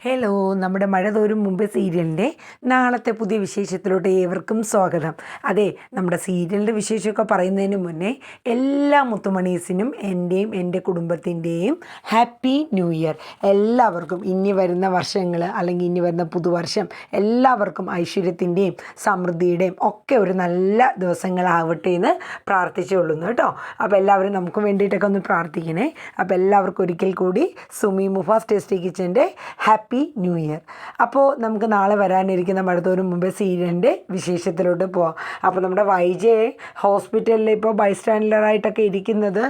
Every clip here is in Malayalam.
ഹലോ നമ്മുടെ മഴ തോരും മുമ്പ് സീരിയലിന്റെ നാളത്തെ പുതിയ വിശേഷത്തിലോട്ട് ഏവർക്കും സ്വാഗതം. അതെ നമ്മുടെ സീരിയലിന്റെ വിശേഷമൊക്കെ പറയുന്നതിന് മുന്നേ എല്ലാ മുത്തുമണീസിനും എന്റെയും എന്റെ കുടുംബത്തിന്റെയും ഹാപ്പി ന്യൂ ഇയർ. എല്ലാവർക്കും ഇനി വരുന്ന വർഷങ്ങൾ അല്ലെങ്കിൽ ഇനി വരുന്ന പുതുവർഷം എല്ലാവർക്കും ഐശ്വര്യത്തിന്റെയും സമൃദ്ധിയുടെയും ഒക്കെ ഒരു നല്ല ദിവസങ്ങളാവട്ടെ എന്ന് പ്രാർത്ഥിച്ചുകൊള്ളുന്നു കേട്ടോ. അപ്പോൾ എല്ലാവരും നമുക്ക് വേണ്ടിയിട്ടൊക്കെ ഒന്ന് പ്രാർത്ഥിക്കണേ. അപ്പോൾ എല്ലാവർക്കും ഒരിക്കൽ കൂടി സുമി മുഫാസ് ടേസ്റ്റി കിച്ചന്റെ ഹാപ്പി ന്യൂ ഇയർ. അപ്പോൾ നമുക്ക് നാളെ വരാനിരിക്കുന്ന മഴത്തോരും മുമ്പേ സീരിയലിന്റെ വിശേഷത്തിലോട്ട് പോവാം. അപ്പോൾ നമ്മുടെ വൈജയെ ഹോസ്പിറ്റലിൽ ഇപ്പോൾ ബൈസ്റ്റാൻഡറായിട്ടൊക്കെ ഇരിക്കുന്നത്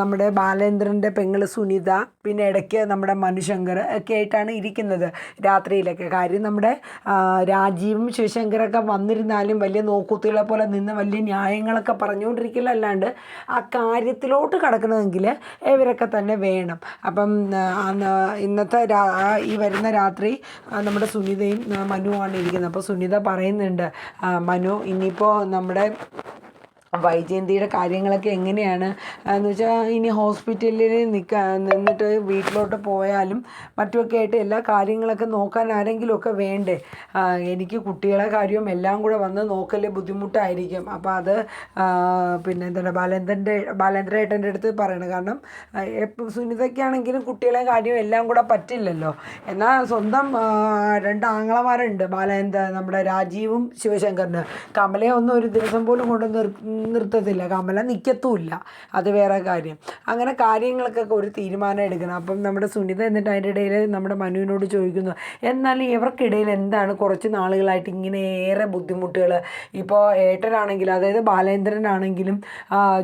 നമ്മുടെ ബാലേന്ദ്രന്റെ പെങ്ങൾ സുനിത പിന്നെ ഇടയ്ക്ക് നമ്മുടെ മനുശങ്കർ ഒക്കെ ആയിട്ടാണ് ഇരിക്കുന്നത് രാത്രിയിലൊക്കെ. കാര്യം നമ്മുടെ രാജീവും ശിവശങ്കറൊക്കെ വന്നിരുന്നാലും വലിയ നോക്കുത്തികളെ പോലെ നിന്ന് വലിയ ന്യായങ്ങളൊക്കെ പറഞ്ഞുകൊണ്ടിരിക്കില്ല അല്ലാണ്ട് ആ കാര്യത്തിലോട്ട് കടക്കണമെങ്കിൽ ഇവരൊക്കെ തന്നെ വേണം. അപ്പം ഇന്നത്തെ ഈ വരുന്ന രാത്രി നമ്മുടെ സുനിതയും മനുവാണ് ഇരിക്കുന്നത്. അപ്പോൾ സുനിത പറയുന്നുണ്ട് മനു ഇനിയിപ്പോൾ നമ്മുടെ വൈജയന്തിയുടെ കാര്യങ്ങളൊക്കെ എങ്ങനെയാണ്? എന്ന് വെച്ചാൽ ഇനി ഹോസ്പിറ്റലിൽ നിൽക്കാൻ നിന്നിട്ട് വീട്ടിലോട്ട് പോയാലും മറ്റുമൊക്കെ ആയിട്ട് എല്ലാ കാര്യങ്ങളൊക്കെ നോക്കാൻ ആരെങ്കിലുമൊക്കെ വേണ്ടേ? എനിക്ക് കുട്ടികളെ കാര്യവും എല്ലാം കൂടെ വന്ന് നോക്കൽ ബുദ്ധിമുട്ടായിരിക്കും. അപ്പോൾ അത് പിന്നെ എന്താണ് ബാലേന്ദ്രന്റെ ബാലേന്ദ്രേട്ടന്റെ അടുത്ത് പറയണം. കാരണം സുനിതയ്ക്കാണെങ്കിലും കുട്ടികളെ കാര്യവും എല്ലാം കൂടെ പറ്റില്ലല്ലോ. എന്നാൽ സ്വന്തം രണ്ട് ആങ്ങളമാരുണ്ട്. ബാലേന്ദ്ര നമ്മുടെ രാജീവും ശിവശങ്കറിന്. കമലയെ ഒന്നും ഒരു ദിവസം പോലും കൊണ്ട് നിർ നിർത്തത്തില്ല. കമല നിൽക്കത്തുമില്ല അത് വേറെ കാര്യം. അങ്ങനെ കാര്യങ്ങൾക്കൊക്കെ ഒരു തീരുമാനം എടുക്കണം. അപ്പം നമ്മുടെ സുനിത എന്നിട്ട് അതിന്റെ ഇടയിൽ നമ്മുടെ മനുവിനോട് ചോദിക്കുന്നു എന്നാൽ ഇവർക്കിടയിൽ എന്താണ് കുറച്ച് നാളുകളായിട്ട് ഇങ്ങനെ ഏറെ ബുദ്ധിമുട്ടുകൾ? ഇപ്പോൾ ഏട്ടനാണെങ്കിലും അതായത് ബാലേന്ദ്രനാണെങ്കിലും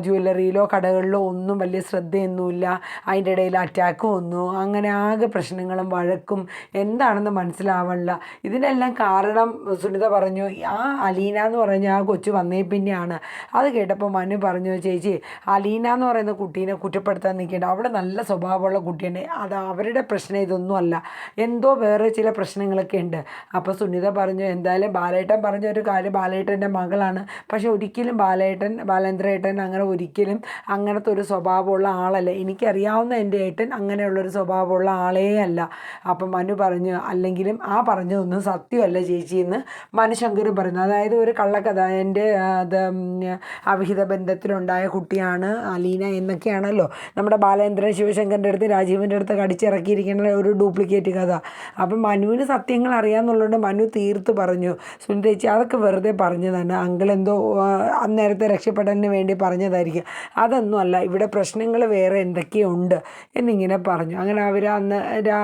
ജുവല്ലറിയിലോ കടകളിലോ ഒന്നും വലിയ ശ്രദ്ധയൊന്നുമില്ല. അതിന്റെ ഇടയിൽ അറ്റാക്കും വന്നു. അങ്ങനെ ആകെ പ്രശ്നങ്ങളും വഴക്കും എന്താണെന്ന് മനസ്സിലാവണില്ല. ഇതിനെല്ലാം കാരണം സുനിത പറഞ്ഞു ആ അലീന എന്ന് പറഞ്ഞ ആ കൊച്ചു വന്നേ പിന്നെയാണ്. അത് കേട്ടപ്പോൾ മനു പറഞ്ഞു ചേച്ചി അലീന എന്ന് പറയുന്ന കുട്ടീനെ കുറ്റപ്പെടുത്താൻ നിൽക്കേണ്ട. അവിടെ നല്ല സ്വഭാവമുള്ള കുട്ടിയാണ്. അത് അവരുടെ പ്രശ്നം ഇതൊന്നും അല്ല. എന്തോ വേറെ ചില പ്രശ്നങ്ങളൊക്കെ ഉണ്ട്. അപ്പോൾ സുനിത പറഞ്ഞു എന്തായാലും ബാലേട്ടൻ പറഞ്ഞ ഒരു കാര്യം ബാലേട്ടന്റെ മകളാണ്. പക്ഷെ ഒരിക്കലും ബാലേട്ടൻ ബാലേന്ദ്രേട്ടൻ അങ്ങനെ ഒരിക്കലും അങ്ങനത്തെ ഒരു സ്വഭാവമുള്ള ആളല്ല. എനിക്കറിയാവുന്ന എന്റെ ഏട്ടൻ അങ്ങനെയുള്ളൊരു സ്വഭാവമുള്ള ആളേ അല്ല. അപ്പം മനു പറഞ്ഞു അല്ലെങ്കിലും ആ പറഞ്ഞതൊന്നും സത്യമല്ല ചേച്ചി എന്ന് മനുശങ്കർ പറഞ്ഞു. അതായത് ഒരു കള്ളക്കഥ. എന്റെ അത് അവിഹിത ബന്ധത്തിലുണ്ടായ കുട്ടിയാണ് അലീന എന്നൊക്കെയാണല്ലോ. നമ്മുടെ ബാലേന്ദ്രൻ ശിവശങ്കറിന്റെ അടുത്ത് രാജീവിന്റെ അടുത്ത് കടിച്ചിറക്കിയിരിക്കുന്ന ഒരു ഡ്യൂപ്ലിക്കേറ്റ് കഥ. അപ്പം മനുവിന് സത്യങ്ങൾ അറിയാമെന്നുള്ളതുകൊണ്ട് മനു തീർത്ത് പറഞ്ഞു സുനിത ചേച്ചി അതൊക്കെ വെറുതെ പറഞ്ഞതാണ്. അങ്കിൾ എന്തോ അന്നേരത്തെ രക്ഷപ്പെടലിന് വേണ്ടി പറഞ്ഞതായിരിക്കും. അതൊന്നും അല്ല ഇവിടെ പ്രശ്നങ്ങൾ വേറെ എന്തൊക്കെയുണ്ട് എന്നിങ്ങനെ പറഞ്ഞു. അങ്ങനെ അവർ അന്ന് രാ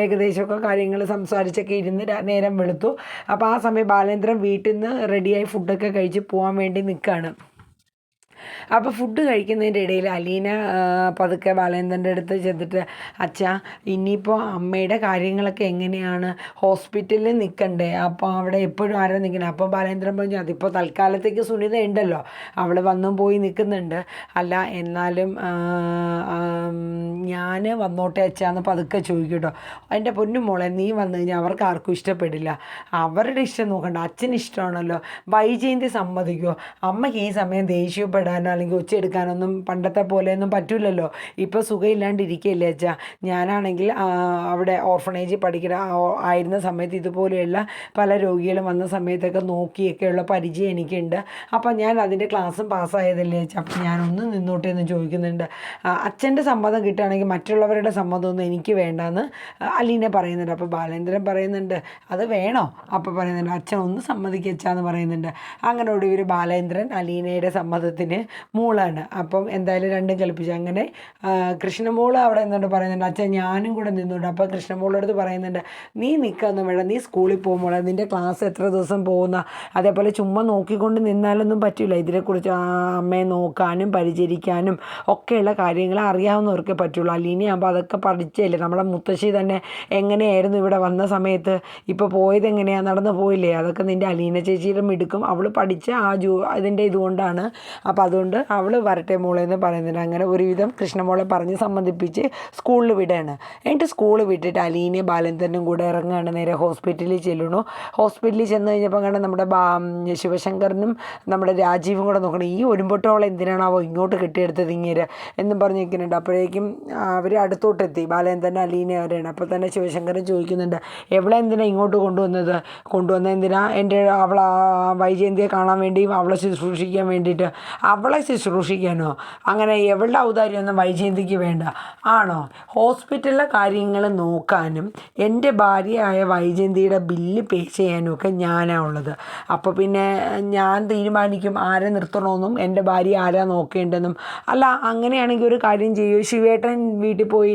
ഏകദേശമൊക്കെ കാര്യങ്ങൾ സംസാരിച്ചൊക്കെ ഇരുന്ന് നേരം വെളുത്തു. അപ്പോൾ ആ സമയം ബാലേന്ദ്രൻ വീട്ടിൽ നിന്ന് റെഡിയായി ഫുഡൊക്കെ കഴിച്ച് പോകാൻ വേണ്ടി നിൽക്കുകയാണ് അപ്പോൾ ഫുഡ് കഴിക്കുന്നതിന്റെ ഇടയിൽ അലീന പതുക്കെ ബാലേന്ദ്രന്റെ അടുത്ത് ചെന്നിട്ട് അച്ഛാ ഇനിയിപ്പോൾ അമ്മയുടെ കാര്യങ്ങളൊക്കെ എങ്ങനെയാണ്? ഹോസ്പിറ്റലിൽ നിൽക്കണ്ടേ അപ്പോൾ അവിടെ എപ്പോഴും ആരാ നിൽക്കണേ അപ്പോൾ ബാലേന്ദ്രൻ പറഞ്ഞു അതിപ്പോൾ തൽക്കാലത്തേക്ക് സുനിത ഉണ്ടല്ലോ. അവൾ വന്നും പോയി നിൽക്കുന്നുണ്ട് അല്ല എന്നാലും ഞാൻ വന്നോട്ടെ അച്ഛാന്ന് പതുക്കെ ചോദിക്കട്ടോ. കേട്ടോ എന്റെ പൊന്നു മോളെ നീ വന്നു കഴിഞ്ഞാൽ അവർക്ക് ആർക്കും ഇഷ്ടപ്പെടില്ല. അവരുടെ ഇഷ്ടം നോക്കണ്ട. അച്ഛന് ഇഷ്ടമാണല്ലോ. വൈജയന്തി സമ്മതിക്കുമോ അമ്മയ്ക്ക് ഈ സമയം ദേഷ്യപ്പെടാനോ അല്ലെങ്കിൽ ഒച്ചയെടുക്കാനൊന്നും പണ്ടത്തെ പോലെയൊന്നും പറ്റില്ലല്ലോ ഇപ്പോൾ സുഖമില്ലാണ്ടിരിക്കുകയല്ലേ അച്ഛാ. ഞാനാണെങ്കിൽ അവിടെ ഓർഫണേജിൽ പഠിക്കുന്ന ആയിരുന്ന സമയത്ത് ഇതുപോലെയുള്ള പല രോഗികളും വന്ന സമയത്തൊക്കെ നോക്കിയൊക്കെയുള്ള പരിചയം എനിക്കുണ്ട്. അപ്പം ഞാൻ അതിന്റെ ക്ലാസ്സും പാസ്സായതല്ലേ അച്ഛാ. അപ്പം ഞാനൊന്ന് നിന്നോട്ടെ എന്ന് ചോദിക്കുന്നുണ്ട്. അച്ഛന്റെ സമ്മതം കിട്ടുകയാണെങ്കിൽ മറ്റുള്ളവരുടെ സമ്മതമൊന്നും എനിക്ക് വേണ്ടാന്ന് അലീനെ പറയുന്നുണ്ട്. അപ്പോൾ ബാലേന്ദ്രൻ പറയുന്നുണ്ട് അത് വേണോ? അപ്പോൾ പറയുന്നുണ്ട് അച്ഛൻ ഒന്ന് സമ്മതിക്കച്ചാന്ന് പറയുന്നുണ്ട്. അങ്ങനെ ഒടുവിൽ ബാലേന്ദ്രൻ അലീനയുടെ സമ്മതത്തിന് മൂളാണ്. അപ്പം എന്തായാലും രണ്ടും കളിപ്പിച്ചു അങ്ങനെ കൃഷ്ണമോൾ അവിടെ നിന്നുകൊണ്ട് പറയുന്നുണ്ട് അച്ഛൻ ഞാനും കൂടെ നിന്നുണ്ട്. അപ്പോൾ കൃഷ്ണമോളടുത്ത് പറയുന്നുണ്ട് നീ നിൽക്കാന്ന് വേണ്ട. നീ സ്കൂളിൽ പോകുമ്പോൾ നിന്റെ ക്ലാസ് എത്ര ദിവസം പോകുന്ന? അതേപോലെ ചുമ്മാ നോക്കിക്കൊണ്ട് നിന്നാലൊന്നും പറ്റില്ല ഇതിനെക്കുറിച്ച് അമ്മയെ നോക്കാനും പരിചരിക്കാനും ഒക്കെയുള്ള കാര്യങ്ങൾ അറിയാവുന്നവർക്കെ പറ്റുള്ളൂ. അലീനയാകുമ്പോൾ അതൊക്കെ പഠിച്ചല്ലേ? നമ്മുടെ മുത്തശ്ശി തന്നെ എങ്ങനെയായിരുന്നു ഇവിടെ വന്ന സമയത്ത്? ഇപ്പോൾ പോയത് എങ്ങനെയാണ് നടന്നു പോയില്ലേ? അതൊക്കെ നിന്റെ അലീന ചേച്ചിയുടെ മിടുക്കും. അവൾ പഠിച്ച ആ ജോ അതിന്റെ ഇതുകൊണ്ടാണ്. അപ്പോൾ അതുകൊണ്ട് അവൾ വരട്ടെ മോളെ എന്ന് പറയുന്നുണ്ട്. അങ്ങനെ ഒരുവിധം കൃഷ്ണമോളെ പറഞ്ഞ് സംബന്ധിപ്പിച്ച് സ്കൂളിൽ വിടുകയാണ് എന്നിട്ട് സ്കൂളിൽ വിട്ടിട്ട് അലീനെ ബാലേന്ദ്രനും കൂടെ ഇറങ്ങുകയാണ് നേരെ ഹോസ്പിറ്റലിൽ ചെല്ലണു ഹോസ്പിറ്റലിൽ ചെന്ന് കഴിഞ്ഞപ്പോൾ കണ്ട നമ്മുടെ ശിവശങ്കറിനും നമ്മുടെ രാജീവും കൂടെ നോക്കണം. ഈ ഒരുമ്പൊട്ടോളം എന്തിനാണാവോ ഇങ്ങോട്ട് കെട്ടിയെടുത്തത് ഇങ്ങനെ എന്നും പറഞ്ഞ് നിൽക്കുന്നുണ്ട് അപ്പോഴേക്കും അവർ അടുത്തോട്ടെത്തി. ബാലേന്ദ്രൻ അലീനെ അവരാണ്. അപ്പോൾ തന്നെ ശിവശങ്കരൻ ചോദിക്കുന്നുണ്ട് എവിടെ എന്തിനാ ഇങ്ങോട്ട് കൊണ്ടുവന്നത്? കൊണ്ടുവന്ന എന്തിനാ? എന്റെ അവൾ വൈജയന്തിയെ കാണാൻ വേണ്ടിയും അവളെ ശുശ്രൂഷിക്കാൻ വേണ്ടിയിട്ട്. അവളെ ശുശ്രൂഷിക്കാനോ അങ്ങനെ എവളുടെ ഔദാര്യമൊന്നും വൈജയന്തിക്ക് വേണ്ട. ആണോ? ഹോസ്പിറ്റലിലെ കാര്യങ്ങൾ നോക്കാനും എന്റെ ഭാര്യയായ വൈജയന്തിയുടെ ബില്ല് പേ ചെയ്യാനും ഒക്കെ ഞാനാണ് ഉള്ളത്. അപ്പോൾ പിന്നെ ഞാൻ തീരുമാനിക്കും ആരെ നിർത്തണമെന്നും എന്റെ ഭാര്യ ആരാ നോക്കേണ്ടെന്നും അല്ല അങ്ങനെയാണെങ്കിൽ ഒരു കാര്യം ചെയ്യൂ. ശിവേട്ടൻ വീട്ടിൽ പോയി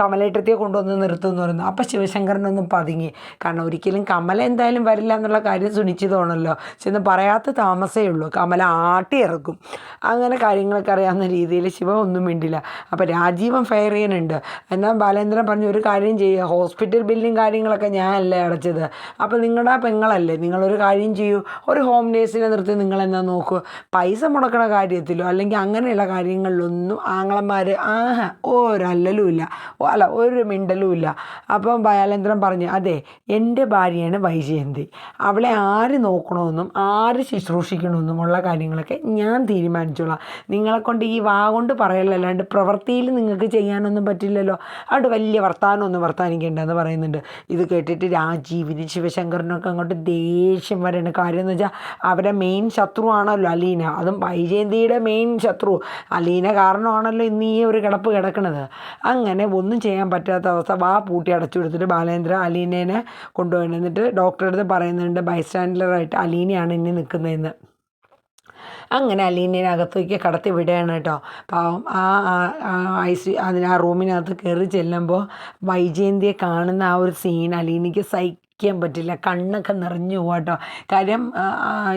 കമലേട്ടത്തെ കൊണ്ടുവന്ന് നിർത്തുമെന്ന് പറയുന്നു അപ്പോൾ ശിവശങ്കറിനൊന്നും പതുങ്ങി. കാരണം ഒരിക്കലും കമല എന്തായാലും വരില്ല എന്നുള്ള കാര്യം സുനിശ്ചിതമാണല്ലോ. ചെന്ന് പറയാത്ത താമസേ ഉള്ളൂ. കമല ആട്ടി ഇറക്കും അങ്ങനെ കാര്യങ്ങളൊക്കെ അറിയാവുന്ന രീതിയിൽ ശിവ ഒന്നും മിണ്ടില്ല. അപ്പോൾ രാജീവൻ ഫയർ ചെയ്യാനുണ്ട്. എന്നാൽ ബാലേന്ദ്രൻ പറഞ്ഞു ഒരു കാര്യം ചെയ്യുക. ഹോസ്പിറ്റൽ ബില്ലും കാര്യങ്ങളൊക്കെ ഞാനല്ലേ അടച്ചത്. അപ്പോൾ നിങ്ങളുടെ പെങ്ങളല്ലേ? നിങ്ങളൊരു കാര്യം ചെയ്യൂ. ഒരു ഹോം നേഴ്സിനെ നിർത്തി നിങ്ങൾ എന്നാ നോക്കൂ. പൈസ മുടക്കണ കാര്യത്തിലോ അല്ലെങ്കിൽ അങ്ങനെയുള്ള കാര്യങ്ങളിലൊന്നും ആങ്ങളന്മാർ ആഹ് ഒരല്ലലും ഇല്ല. അല്ല ഒരു മിണ്ടലും ഇല്ല. അപ്പം ബാലേന്ദ്രൻ പറഞ്ഞു അതെ എന്റെ ഭാര്യയാണ് വൈജയന്തി. അവളെ ആര് നോക്കണമെന്നും ആര് ശുശ്രൂഷിക്കണമെന്നും ഉള്ള കാര്യങ്ങളൊക്കെ ഞാൻ തീരുമാനിച്ചോളാം. നിങ്ങളെ കൊണ്ട് ഈ വാ കൊണ്ട് പറയലല്ലാണ്ട് പ്രവൃത്തിയിൽ നിങ്ങൾക്ക് ചെയ്യാനൊന്നും പറ്റില്ലല്ലോ. അതുകൊണ്ട് വലിയ വർത്താനമൊന്നും വർത്താനിക്കേണ്ടെന്ന് പറയുന്നുണ്ട്. ഇത് കേട്ടിട്ട് രാജീവിന് ശിവശങ്കറിനൊക്കെ അങ്ങോട്ട് ദേഷ്യം വരെയാണ് കാര്യം എന്ന് വെച്ചാൽ അവരെ മെയിൻ ശത്രുവാണല്ലോ അലീന. അതും വൈജയന്തിയുടെ മെയിൻ ശത്രു. അലീന കാരണമാണല്ലോ ഇന്ന് ഈ ഒരു കിടപ്പ് കിടക്കണത്. അങ്ങനെ ഒന്നും ചെയ്യാൻ പറ്റാത്ത അവസ്ഥ. വാ പൂട്ടി അടച്ചു കൊടുത്തിട്ട് ബാലേന്ദ്ര അലീനേനെ കൊണ്ടുപോയി. എന്നിട്ട് ഡോക്ടറെ അടുത്ത് പറയുന്നുണ്ട് ബൈസ്റ്റാൻഡറായിട്ട് അലീനയാണ് ഇനി നിൽക്കുന്നതെന്ന് അങ്ങനെ അലീനേനെ അകത്തേക്ക് കടത്തി വിടുകയാണ് കേട്ടോ. പാവം ആ ഐ സി അതിന് ആ റൂമിനകത്ത് കയറി ചെല്ലുമ്പോൾ വൈജയന്തിയെ കാണുന്ന ആ ഒരു സീൻ അലീനയ്ക്ക് സഹിക്കാൻ പറ്റില്ല. കണ്ണൊക്കെ നിറഞ്ഞു പോകാട്ടോ കേട്ടോ കാര്യം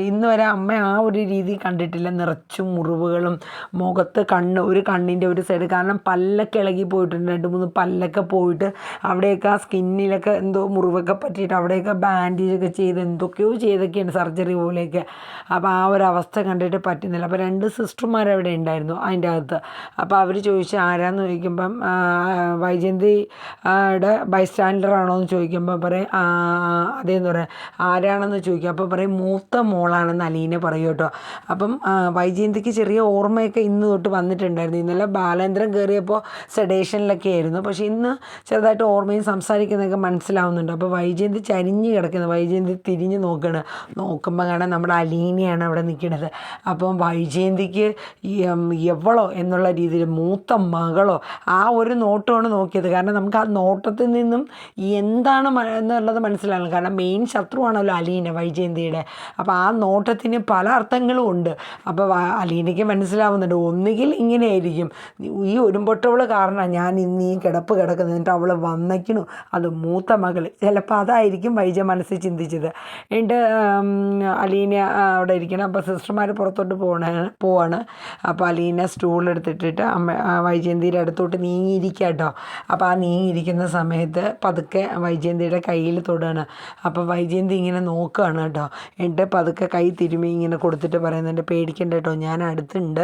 ഇന്ന് വരെ അമ്മ ആ ഒരു രീതി കണ്ടിട്ടില്ല. നിറച്ചും മുറിവുകളും മുഖത്ത് കണ്ണ് ഒരു കണ്ണിന്റെ ഒരു സൈഡ് കാരണം പല്ലൊക്കെ ഇളകി പോയിട്ടുണ്ട്. രണ്ട് മൂന്ന് പല്ലൊക്കെ പോയിട്ട് അവിടെയൊക്കെ ആ സ്കിന്നിലൊക്കെ എന്തോ മുറിവൊക്കെ പറ്റിയിട്ട് അവിടെയൊക്കെ ബാൻഡേജൊക്കെ ചെയ്ത് എന്തൊക്കെയോ ചെയ്തൊക്കെയാണ് സർജറി പോലെയൊക്കെ. അപ്പോൾ ആ ഒരു അവസ്ഥ കണ്ടിട്ട് പറ്റുന്നില്ല. അപ്പോൾ രണ്ട് സിസ്റ്റർമാർ അവിടെ ഉണ്ടായിരുന്നു അതിന്റെ അകത്ത്. അപ്പോൾ അവർ ചോദിച്ചു ആരാന്ന്? ചോദിക്കുമ്പം വൈജന്തിയുടെ ബൈസ്റ്റാൻഡറാണോ എന്ന് ചോദിക്കുമ്പോൾ പറയും "ആ, അതേന്ന് പറയാം ആരാണെന്ന് ചോദിക്കും. അപ്പോൾ പറയും മൂത്ത മോളാണെന്ന് അലീന പറയും കേട്ടോ. അപ്പം വൈജയന്തിക്ക് ചെറിയ ഓർമ്മയൊക്കെ ഇന്ന് തൊട്ട് വന്നിട്ടുണ്ടായിരുന്നു. ഇന്നലെ ബാലേന്ദ്രൻ കയറിയപ്പോൾ സെഡേഷനിലൊക്കെ ആയിരുന്നു. പക്ഷേ ഇന്ന് ചെറുതായിട്ട് ഓർമ്മയും സംസാരിക്കുന്നതൊക്കെ മനസ്സിലാവുന്നുണ്ട്. അപ്പോൾ വൈജയന്തി ചരിഞ്ഞ് കിടക്കുന്നത് വൈജയന്തി തിരിഞ്ഞ് നോക്കുകയാണ് നോക്കുമ്പോൾ കാണാൻ നമ്മുടെ അലീനയാണ് അവിടെ നിൽക്കുന്നത്. അപ്പം വൈജയന്തിക്ക് എവളോ എന്നുള്ള രീതിയിൽ മൂത്ത മകളോ ആ ഒരു നോട്ടമാണ് നോക്കിയത്. കാരണം നമുക്ക് ആ നോട്ടത്തിൽ നിന്നും എന്താണ് എന്നുള്ളത് എന്നുള്ളത് മനസ്സിലാകണം കാരണം മെയിൻ ശത്രുവാണല്ലോ അലീന വൈജയന്തിയുടെ. അപ്പോൾ ആ നോട്ടത്തിന് പല അർത്ഥങ്ങളും ഉണ്ട്. അപ്പോൾ അലീനയ്ക്ക് മനസ്സിലാവുന്നുണ്ട്. ഒന്നുകിൽ ഇങ്ങനെയായിരിക്കും. ഈ ഒരുമ്പൊട്ടവൾ കാരണം ഞാൻ ഇന്ന് ഈ കിടപ്പ് കിടക്കുന്നത്. എന്നിട്ട് അവൾ വന്നയ്ക്കണു അത് മൂത്ത മകൾ ചിലപ്പോൾ അതായിരിക്കും വൈജ മനസ്സിൽ ചിന്തിച്ചത്. എന്നിട്ട് അലീന അവിടെ ഇരിക്കണം. അപ്പോൾ സിസ്റ്റർമാർ പുറത്തോട്ട് പോകണ പോവാണ്. അപ്പോൾ അലീന സ്റ്റൂൾ എടുത്തിട്ടിട്ട് അമ്മ വൈജയന്തിയുടെ അടുത്തോട്ട് നീങ്ങിയിരിക്കുക കേട്ടോ അപ്പോൾ ആ നീങ്ങിയിരിക്കുന്ന സമയത്ത് പതുക്കെ വൈജയന്തിയുടെ കയ്യിൽ തൊടുകയാണ് അപ്പോൾ വൈജയന്തി ഇങ്ങനെ നോക്കുകയാണ് കേട്ടോ. എന്നിട്ട് പതുക്കെ കൈ തിരുമി ഇങ്ങനെ കൊടുത്തിട്ട് പറയുന്നുണ്ട് പേടിക്കണ്ട കേട്ടോ ഞാൻ അടുത്തുണ്ട്.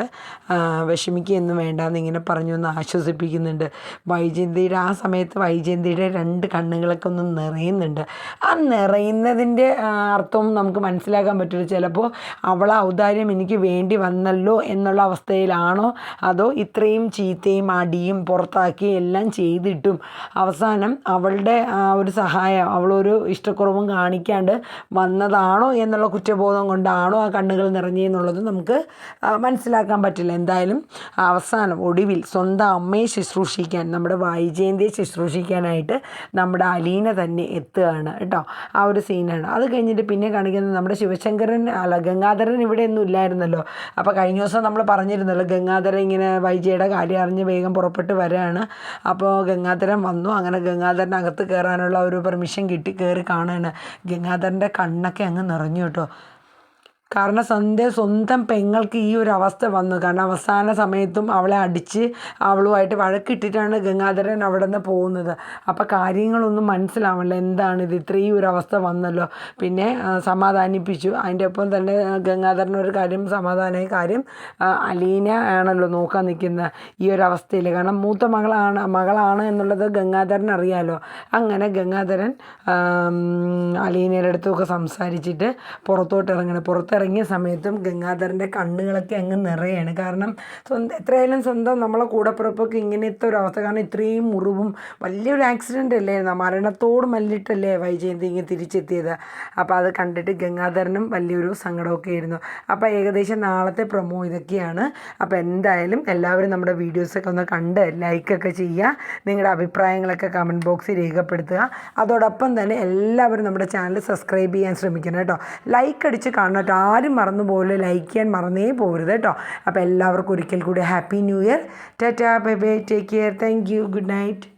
വിഷമിക്കുകയൊന്നും വേണ്ടാന്ന് ഇങ്ങനെ പറഞ്ഞു ഒന്ന് ആശ്വസിപ്പിക്കുന്നുണ്ട്. വൈജയന്തിയുടെ ആ സമയത്ത് വൈജയന്തിയുടെ രണ്ട് കണ്ണുകളൊക്കെ ഒന്ന് നിറയുന്നുണ്ട്. ആ നിറയുന്നതിന്റെ അർത്ഥവും നമുക്ക് മനസ്സിലാക്കാൻ പറ്റില്ല. ചിലപ്പോൾ അവൾ ഔദാര്യം എനിക്ക് വേണ്ടി വന്നല്ലോ എന്നുള്ള അവസ്ഥയിലാണോ? അതോ ഇത്രയും ചീത്തയും അടിയും പുറത്താക്കി എല്ലാം ചെയ്തിട്ടും അവസാനം അവളുടെ ആ ഒരു സഹായം അവളൊരു ഇഷ്ടക്കുറവും കാണിക്കാണ്ട് വന്നതാണോ എന്നുള്ള കുറ്റബോധം കൊണ്ടാണോ ആ കണ്ണുകൾ നിറഞ്ഞെന്നുള്ളത് നമുക്ക് മനസ്സിലാക്കാൻ പറ്റില്ല. എന്തായാലും അവസാനം ഒടുവിൽ സ്വന്തം അമ്മയെ ശുശ്രൂഷിക്കാൻ നമ്മുടെ വൈജയന്തിയെ ശുശ്രൂഷിക്കാനായിട്ട് നമ്മുടെ അലീന തന്നെ എത്തുകയാണ് കേട്ടോ. ആ ഒരു സീനാണ്. അത് കഴിഞ്ഞിട്ട് പിന്നെ കാണിക്കുന്നത് നമ്മുടെ ശിവശങ്കരൻ അല്ല ഗംഗാധരൻ ഇവിടെ ഒന്നും ഇല്ലായിരുന്നല്ലോ. അപ്പോൾ കഴിഞ്ഞ ദിവസം നമ്മൾ പറഞ്ഞിരുന്നല്ലോ ഗംഗാധരൻ ഇങ്ങനെ വൈജയുടെ കാര്യം അറിഞ്ഞ് വേഗം പുറപ്പെട്ട് വരാണ്. അപ്പോൾ ഗംഗാധരൻ വന്നു. അങ്ങനെ ഗംഗാധരൻ അകത്ത് കയറാനുള്ള ഒരു പെർമിഷൻ കിട്ടി കയറി കാണുകയാണ്. ഗംഗാധരന്റെ കണ്ണൊക്കെ അങ്ങ് നിറഞ്ഞു കേട്ടോ. കാരണം സന്ധ്യ സ്വന്തം പെങ്ങൾക്ക് ഈ ഒരു അവസ്ഥ വന്നു. കാരണം അവസാന സമയത്തും അവളെ അടിച്ച് അവളുമായിട്ട് വഴക്കിട്ടിട്ടാണ് ഗംഗാധരൻ അവിടെ നിന്ന് പോകുന്നത്. അപ്പോൾ കാര്യങ്ങളൊന്നും മനസ്സിലാവണില്ല. എന്താണിത് ഇത്രയും ഒരു അവസ്ഥ വന്നല്ലോ. പിന്നെ സമാധാനിപ്പിച്ചു. അതിന്റെ ഒപ്പം തന്നെ ഗംഗാധരൻ ഒരു കാര്യം സമാധാനമായ കാര്യം അലീന ആണല്ലോ നോക്കാൻ നിൽക്കുന്ന ഈ ഒരു അവസ്ഥയിൽ കാരണം മൂത്ത മകളാണ് മകളാണ് എന്നുള്ളത് ഗംഗാധരൻ അറിയാലോ. അങ്ങനെ ഗംഗാധരൻ അലീനയുടെ അടുത്തൊക്കെ സംസാരിച്ചിട്ട് പുറത്തോട്ട് ഇറങ്ങണം. പുറത്തിറങ്ങിയ സമയത്തും ഗംഗാധരന്റെ കണ്ണുകളൊക്കെ അങ്ങ് നിറയാണ്. കാരണം സ്വന്തം എത്രയായാലും സ്വന്തം നമ്മളെ കൂടപ്പിറപ്പൊക്കെ ഇങ്ങനത്തെ ഒരു അവസ്ഥ. കാരണം ഇത്രയും മുറിവും വലിയൊരു ആക്സിഡന്റ് അല്ലേ മരണത്തോട് മല്ലിട്ടല്ലേ വൈജയന്തി ഇങ്ങനെ തിരിച്ചെത്തിയത്. അപ്പോൾ അത് കണ്ടിട്ട് ഗംഗാധരനും വലിയൊരു സങ്കടമൊക്കെ ആയിരുന്നു. അപ്പോൾ ഏകദേശം നാളത്തെ പ്രൊമോ ഇതൊക്കെയാണ്. അപ്പോൾ എന്തായാലും എല്ലാവരും നമ്മുടെ വീഡിയോസൊക്കെ ഒന്ന് കണ്ട് ലൈക്കൊക്കെ ചെയ്യുക. നിങ്ങളുടെ അഭിപ്രായങ്ങളൊക്കെ കമന്റ് ബോക്സിൽ രേഖപ്പെടുത്തുക. അതോടൊപ്പം തന്നെ എല്ലാവരും നമ്മുടെ ചാനൽ സബ്സ്ക്രൈബ് ചെയ്യാൻ ശ്രമിക്കണം കേട്ടോ. ലൈക്ക് അടിച്ച് കാണണം കേട്ടോ ആരും മറന്നു പോകില്ല ലൈക്ക് ചെയ്യാൻ മറന്നേ പോകരുത് കേട്ടോ. അപ്പോൾ എല്ലാവർക്കും ഒരിക്കൽ കൂടി happy new year tata bye bye take care thank you good night